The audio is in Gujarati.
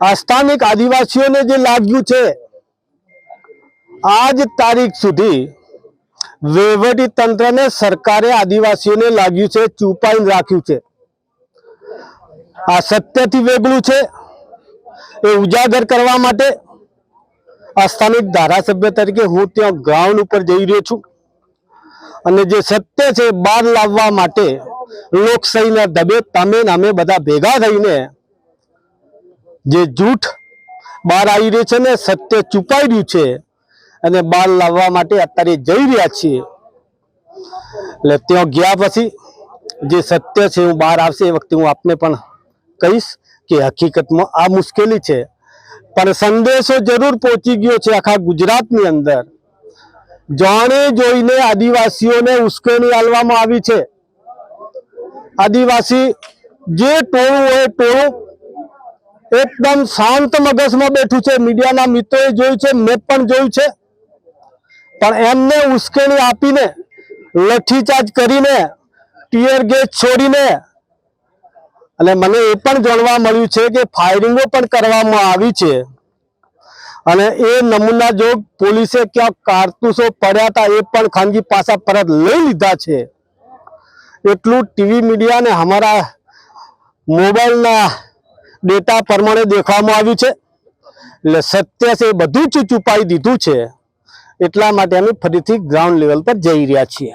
સ્થાનિક આદિવાસીઓને જે લાગ્યું છે, આજ તારીખ સુધી વહીવટી તંત્રને સરકારે આદિવાસીઓને લાગ્યું છે ચૂપાઈને રાખ્યું છે. આ સત્યથી વેગળું છે, એ ઉજાગર કરવા માટે આ સ્થાનિક ધારાસભ્ય તરીકે હું ત્યાં ગ્રાઉન્ડ ઉપર જઈ રહ્યો છું. અને જે સત્ય છે બહાર લાવવા માટે લોકશાહીના દબે તમે અમે બધા ભેગા થઈને જે જૂઠ બહાર આવી રહ્યું છે ને, સત્ય છુપાઈ રહ્યું છે અને બહાર લાવવા માટે અત્યારે જઈ રહ્યા છીએ. એટલે ત્યાં ગયા પછી જે સત્ય છે હું બહાર આવશે એ વખતે હું આપને પણ કહીશ કે હકીકતમાં આ મુશ્કેલી છે. પણ સંદેશો જરૂર પહોંચી ગયો છે આખા ગુજરાતની અંદર. જાણે જોઈને આદિવાસીઓને ઉશ્કેરણી આલવામાં આવી છે. આદિવાસી જે ટોળું હોય ટોળું એકદમ શાંત મગજમાં બેઠું છે. મીડિયાના મિત્રોએ જોયું છે, મેં પણ જોયું છે. પણ એમને ઉશ્કેરણી આપીને લઠ્ઠીચાર્જ કરીને, ટીયર ગેસ છોડીને, અને મને એ પણ જાણવા મળ્યું છે કે ફાયરિંગો પણ કરવામાં આવી છે. અને એ નમૂના જો પોલીસે ક્યાં કારતૂસો પડ્યા હતા, એ પણ ખાનગી પાસા પરત લઈ લીધા છે. એટલું ટીવી મીડિયા ને અમારા મોબાઈલના ડેટા પ્રમાણે દેખાવામાં આવ્યું છે. એટલે સત્ય છે એ બધું જ છુપાઈ દીધું છે. એટલા માટે અમે ફરીથી ગ્રાઉન્ડ લેવલ પર જઈ રહ્યા છીએ.